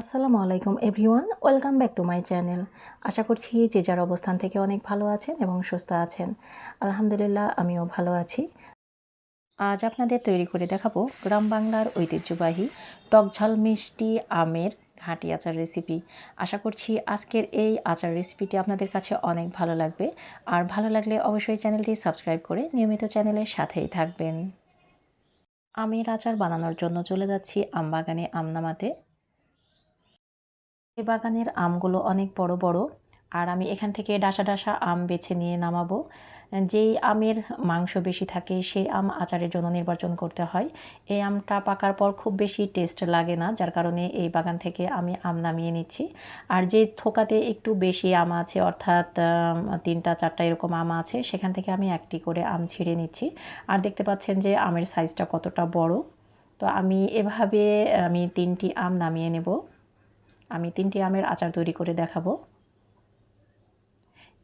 আসসালামু আলাইকুম everyone, welcome back to my channel. আশা করছি যে যার অবস্থান থেকে অনেক ভালো আছেন এবং সুস্থ আছেন। আলহামদুলিল্লাহ, আমিও ভালো আছি। আজ আপনাদের তৈরি করে দেখাবো গ্রাম বাংলার ঐতিহ্যবাহী টকঝাল মিষ্টি আমের ঘাঁটি আচার রেসিপি আশা করছি আজকের এই আচার রেসিপিটি আপনাদের কাছে অনেক ভালো লাগবে। আর ভালো লাগলে অবশ্যই চ্যানেলটি সাবস্ক্রাইব করে নিয়মিত চ্যানেলের সাথেই থাকবেন। আমের আচার বানানোর জন্য চলে যাচ্ছি আম বাগানে এই বাগানের আমগুলো অনেক বড় বড়। আর আমি এখান থেকে ডাসা ডাসা আম বেছে নিয়ে নামাবো। যেই আমের মাংস বেশি থাকে, সেই আম আচারের জন্য নির্বাচন করতে হয়। এই আমটা পাকার পর খুব বেশি টেস্ট লাগে না, যার কারণে এই বাগান থেকে আমি আম নামিয়ে নিচ্ছি। আর যে থোকাতে একটু বেশি আম আছে, অর্থাৎ তিনটা, চারটা এরকম আম আছে, সেখান থেকে আমি একটি করে আম ছিঁড়ে নিচ্ছি। আর দেখতে পাচ্ছেন যে আমের সাইজটা কতটা বড়। তো আমি এভাবে আমি তিনটি আম নামিয়ে নেব। আমি তিনটি আমের আচার তৈরি করে দেখাবো।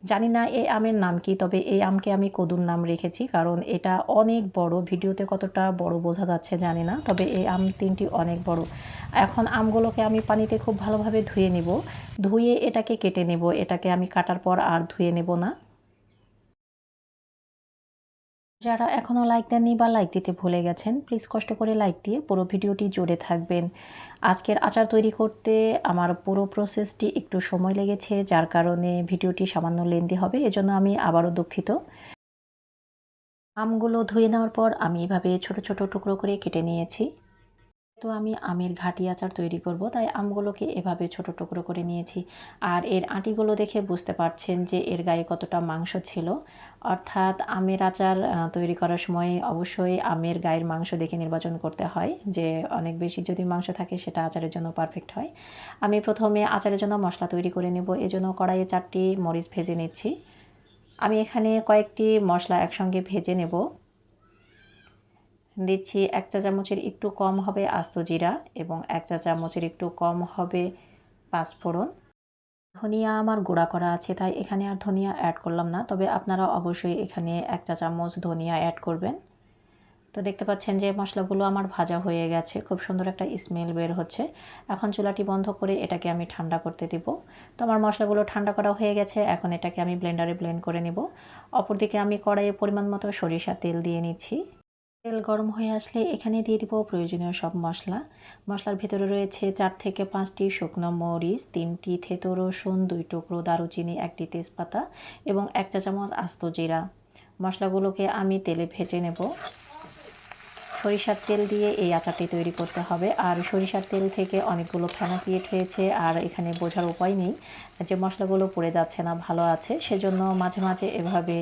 জানি না এই আমের নাম কি, তবে এই আমকে আমি কদুর নাম রেখেছি, কারণ এটা অনেক বড়। ভিডিওতে কতটা বড় বোঝা যাচ্ছে জানি না, তবে এই আম তিনটি অনেক বড়। এখন আমগুলোকে আমি পানিতে খুব ভালোভাবে ধুয়ে নেব। ধুয়ে এটাকে কেটে নেব। এটাকে আমি কাটার পর আর ধুয়ে নেব না। যারা এখনও লাইক দেননি বা লাইক দিতে ভুলে গেছেন প্লিজ কষ্ট করে লাইক দিয়ে পুরো ভিডিওটি জুড়ে থাকবেন। আজকের আচার তৈরি করতে আমার পুরো প্রসেসটি একটু সময় লেগেছে, যার কারণে ভিডিওটি সামান্য লেন্দি হবে, এজন্য আমি আবারও দুঃখিত। আমগুলো ধুয়ে নেওয়ার পর আমি এভাবে ছোট ছোট টুকরো করে কেটে নিয়েছি। তো আমি আমের ঘাটি আচার তৈরি করব, তাই আমগুলোকে এভাবে ছোট টুকরো করে নিয়েছি। আর এর আটিগুলো দেখে বুঝতে পারছেন যে এর গায়ে কতটা মাংস ছিল। অর্থাৎ আমের আচার তৈরি করার সময় অবশ্যই আমের গায়ের মাংস দেখে নির্বাচন করতে হয়, যে অনেক বেশি যদি মাংস থাকে সেটা আচারের জন্য পারফেক্ট হয়। আমি প্রথমে আচারের জন্য মশলা তৈরি করে নেব, এজন্য কড়াইয়ে চারটি মরিচ ভেজে নিচ্ছি। আমি এখানে কয়েকটি মশলা একসঙ্গে ভেজে নেব। দিচ্ছি, এক চা চামচের একটু কম হবে আস্ত জিরা এবং এক চা চামচের একটু কম হবে পাঁচফোড়ন ধনিয়া আমার গুঁড়া করা আছে, তাই এখানে আর ধনিয়া অ্যাড করলাম না। তবে আপনারা অবশ্যই এখানে এক চা চামচ ধনিয়া অ্যাড করবেন। তো দেখতে পাচ্ছেন যে মশলাগুলো আমার ভাজা হয়ে গেছে, খুব সুন্দর একটা স্মেল বের হচ্ছে। এখন চুলাটি বন্ধ করে এটাকে আমি ঠান্ডা করতে দিব। তো আমার মশলাগুলো ঠান্ডা করা হয়ে গেছে, এখন এটাকে আমি ব্লেন্ডারে ব্লেন্ড করে নেব। অপরদিকে আমি কড়াইয়ে পরিমাণ মতো সরিষা তেল দিয়ে নিচ্ছি। তেল গরম হয়ে আসলে এখানে দিয়ে দিব প্রয়োজনীয় সব মশলা। মশলার ভেতরে রয়েছে চার থেকে পাঁচটি শুকনো মরিচ, তিনটি থেতো রসুন, দুই টুকরো দারুচিনি, একটি তেজপাতা এবং এক চা চামচ আস্ত জিরা। মশলাগুলোকে আমি তেলে ভেজে নেব। সরিষার তেল দিয়ে এই আচারটি তৈরি করতে হবে। আর সরিষার তেল থেকে অনেকগুলো ফেনা ক্রিয়েট হয়েছে আর এখানে বোঝার উপায় নেই যে মশলাগুলো পড়ে যাচ্ছে না, ভালো আছে। সেজন্য মাঝে মাঝে এভাবে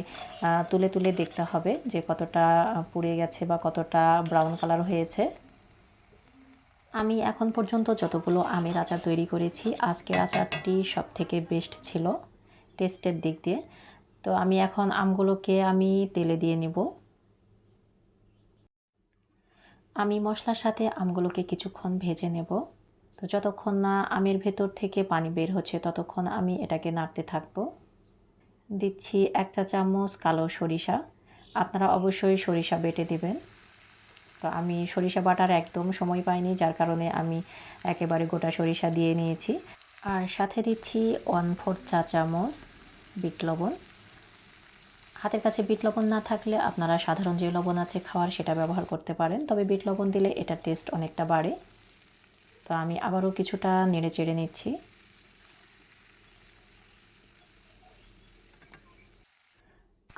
তুলে তুলে দেখতে হবে যে কতটা পুড়ে গেছে বা কতটা ব্রাউন কালার হয়েছে। আমি এখন পর্যন্ত যতগুলো আমের আচার তৈরি করেছি, আজকের আচারটি সব থেকে বেস্ট ছিল টেস্টের দিক দিয়ে। তো আমি এখন আমগুলোকে আমি তেলে দিয়ে নিব। আমি মশলার সাথে আমগুলোকে কিছুক্ষণ ভেজে নেব। তো যতক্ষণ না আমের ভেতর থেকে পানি বের হচ্ছে, ততক্ষণ আমি এটাকে নাড়তে থাকব। দিচ্ছি এক চা চামচ কালো সরিষা। আপনারা অবশ্যই সরিষা বেটে দেবেন। তো আমি সরিষা বাটার একদম সময় পাইনি, যার কারণে আমি একেবারে গোটা সরিষা দিয়ে নিয়েছি। আর সাথে দিচ্ছি ওয়ান ফোর চা চামচ বিট লবণ। হাতের কাছে বিট লবণ না থাকলে আপনারা সাধারণ যে লবণ আছে খাওয়ার সেটা ব্যবহার করতে পারেন। তবে বিট লবণ দিলে এটার টেস্ট অনেকটা বাড়ে। তো আমি আবারও কিছুটা নেড়ে চেড়ে নিচ্ছি।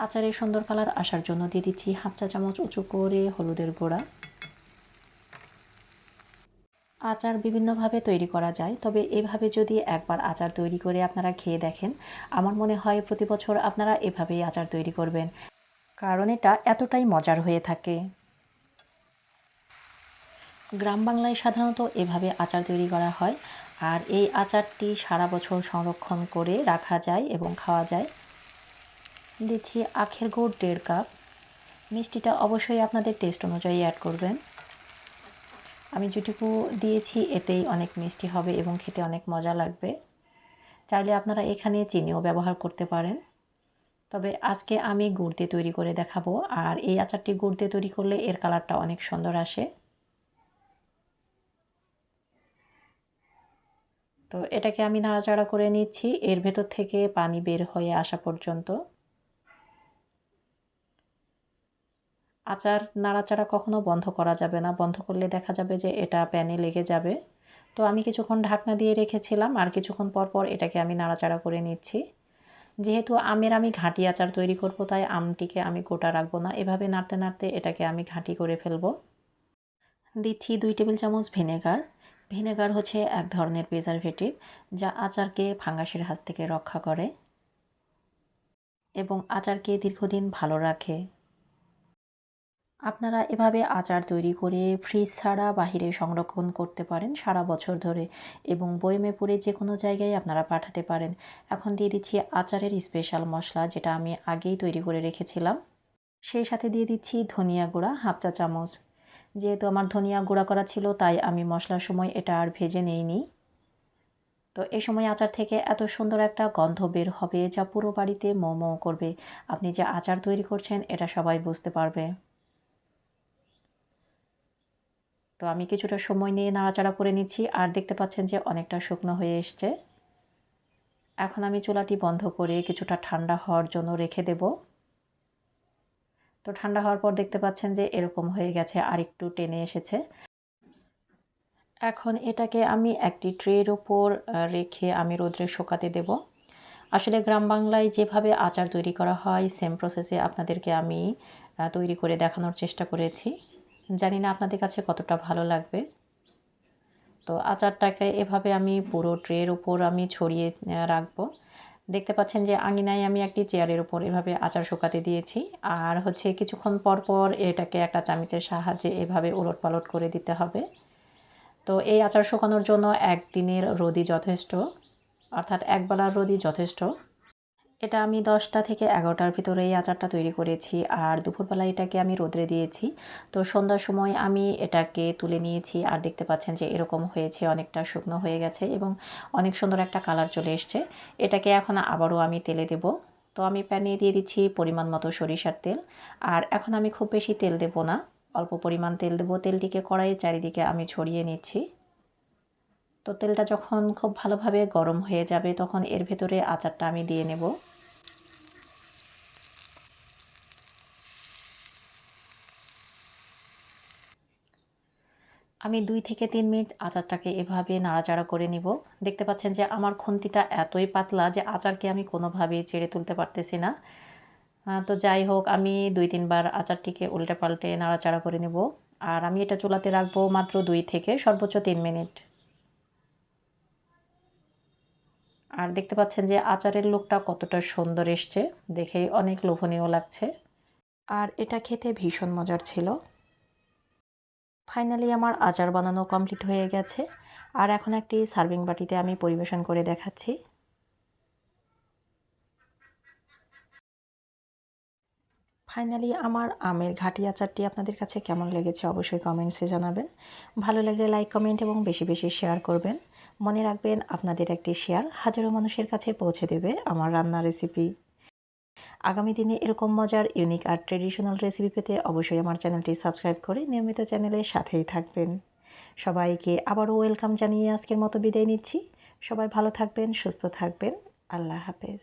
আচারের সুন্দর কালার আসার জন্য দিয়ে দিচ্ছি হাফ চা চামচ উঁচু করে হলুদের গুঁড়া। আচার বিভিন্নভাবে তৈরি করা যায়। তবে এভাবে যদি একবার আচার তৈরি করে আপনারা খেয়ে দেখেন, আমার মনে হয় প্রতি বছর আপনারা এভাবেই আচার তৈরি করবেন। কারণ এটা এতটাই মজার হয়ে থাকে। গ্রাম বাংলায় সাধারণত এভাবে আচার তৈরি করা হয়। আর এই আচারটি সারা বছর সংরক্ষণ করে রাখা যায় এবং খাওয়া যায়। দিচ্ছি আখের গুড় দেড় কাপ। মিষ্টিটা অবশ্যই আপনাদের টেস্ট অনুযায়ী অ্যাড করবেন। আমি যেটুকু দিয়েছি, এতেই অনেক মিষ্টি হবে এবং খেতে অনেক মজা লাগবে। চাইলে আপনারা এখানে চিনিও ব্যবহার করতে পারেন। তবে আজকে আমি গুড় দিয়ে তৈরি করে দেখাবো, আর এই আচারটি গুড় দিয়ে তৈরি করলে এর কালারটা অনেক সুন্দর আসে। তো এটাকে আমি নাড়াচাড়া করে নিচ্ছি, এর ভেতর থেকে পানি বের হয়ে আসা পর্যন্ত। আচার নাড়াচাড়া কখনো বন্ধ করা যাবে না। বন্ধ করলে দেখা যাবে যে এটা প্যানে লেগে যাবে। তো আমি কিছুক্ষণ ঢাকনা দিয়ে রেখেছিলাম আর কিছুক্ষণ পর পর এটাকে আমি নাড়াচাড়া করে নিচ্ছি। যেহেতু আমের আমি ঘাঁটি আচার তৈরি করব, তাই আমটিকে আমি গোটা রাখব না। এভাবে নাড়তে নাড়তে এটাকে আমি ঘাঁটি করে ফেলব। দিচ্ছি দুই টেবিল চামচ ভিনেগার। ভিনেগার হচ্ছে এক ধরনের প্রিজারভেটিভ যা আচারকে ফাঙ্গাসের হাত থেকে রক্ষা করে এবং আচারকে দীর্ঘদিন ভালো রাখে। আপনারা এভাবে আচার তৈরি করে ফ্রিজ ছাড়া বাহিরে সংরক্ষণ করতে পারেন সারা বছর ধরে এবং বয়মে পরে যে কোনো জায়গায় আপনারা পাঠাতে পারেন। এখন দিয়ে দিচ্ছি আচারের স্পেশাল মশলা যেটা আমি আগেই তৈরি করে রেখেছিলাম। সেই সাথে দিয়ে দিচ্ছি ধনিয়া গুঁড়া, হাফ চা চামচ। যেহেতু আমার ধনিয়া গুঁড়া করা ছিল, তাই আমি মশলার সময় এটা আর ভেজে নেইনি। তো এই সময় আচার থেকে এত সুন্দর একটা গন্ধ বের হবে যা পুরো বাড়িতে মোমো করবে। আপনি যে আচার তৈরি করছেন, এটা সবাই বুঝতে পারবে। তো আমি কিছুটা সময় নিয়ে নাড়াচাড়া করে নিচ্ছি আর দেখতে পাচ্ছেন যে অনেকটা শুকনো হয়ে এসছে। এখন আমি চুলাটি বন্ধ করে কিছুটা ঠান্ডা হওয়ার জন্য রেখে দেব। তো ঠান্ডা হওয়ার পর দেখতে পাচ্ছেন যে এরকম হয়ে গেছে, আর একটু টেনে এসেছে। এখন এটাকে আমি একটি ট্রের ওপর রেখে আমি রোদ্রে শোকাতে দেব। আসলে গ্রাম বাংলায় যেভাবে আচার তৈরি করা হয় সেম প্রসেসে আপনাদেরকে আমি তৈরি করে দেখানোর চেষ্টা করেছি। জানি না আপনাদের কাছে কতটা ভালো লাগবে। তো আচারটাকে এভাবে আমি পুরো ট্রের উপর আমি ছড়িয়ে রাখব। দেখতে পাচ্ছেন যে আঙিনায় আমি একটি চেয়ারের উপর এভাবে আচার শুকাতে দিয়েছি। আর হচ্ছে কিছুক্ষণ পর পর এটাকে একটা চামিচের সাহায্যে এভাবে উলট পালট করে দিতে হবে। তো এই আচার শুকানোর জন্য একদিনের রোদি যথেষ্ট, অর্থাৎ একবেলার রোদি যথেষ্ট। এটা আমি দশটা থেকে এগারোটার ভিতরে এই আচারটা তৈরি করেছি আর দুপুরবেলা এটাকে আমি রোদ্রে দিয়েছি। তো সন্ধ্যার সময় আমি এটাকে তুলে নিয়েছি আর দেখতে পাচ্ছেন যে এরকম হয়েছে, অনেকটা শুকনো হয়ে গেছে এবং অনেক সুন্দর একটা কালার চলে এসছে। এটাকে এখন আবারও আমি তেলে দেব। তো আমি প্যানে দিয়ে দিচ্ছি পরিমাণ মতো সরিষার তেল। আর এখন আমি খুব বেশি তেল দেব না, অল্প পরিমাণ তেল দেবো। তেলটিকে কড়াইয়ের চারিদিকে আমি ছড়িয়ে নিচ্ছি। তো তেলটা যখন খুব ভালোভাবে গরম হয়ে যাবে, তখন এর ভেতরে আচারটা আমি দিয়ে নেব। আমি দুই থেকে তিন মিনিট আচারটাকে এভাবে নাড়াচাড়া করে নিব। দেখতে পাচ্ছেন যে আমার খুন্তিটা এতই পাতলা যে আচারকে আমি কোনোভাবেই ছেড়ে তুলতে পারতেছি না। তো যাই হোক, আমি দুই তিনবার আচারটিকে উল্টে পাল্টে নাড়াচাড়া করে নেব। আর আমি এটা চুলাতে রাখব মাত্র দুই থেকে সর্বোচ্চ তিন মিনিট। আর দেখতে পাচ্ছেন যে আচারের লোকটা কতটা সুন্দর এসছে। দেখে অনেক লোভনীয় লাগছে। আর এটা খেতে ভীষণ মজার ছিল। ফাইনালি আমার আচার বানানো কমপ্লিট হয়ে গেছে। আর এখন একটি সার্ভিং বাটিতে আমি পরিবেশন করে দেখাচ্ছি। ফাইনালি আমার আমের ঘাটি আচারটি আপনাদের কাছে কেমন লেগেছে অবশ্যই কমেন্টসে জানাবেন। ভালো লাগলে লাইক কমেন্ট এবং বেশি বেশি শেয়ার করবেন। মনে রাখবেন, আপনাদের একটি শেয়ার হাজারো মানুষের কাছে পৌঁছে দেবে আমার রান্নার রেসিপি আগামী দিনে এরকম মজার ইউনিক আর ট্রেডিশনাল রেসিপি পেতে অবশ্যই আমার চ্যানেলটি সাবস্ক্রাইব করে নিয়মিত চ্যানেলের সাথেই থাকবেন। সবাইকে আবারও ওয়েলকাম জানিয়ে আজকের মতো বিদায় নিচ্ছি। সবাই ভালো থাকবেন, সুস্থ থাকবেন। আল্লাহ হাফেজ।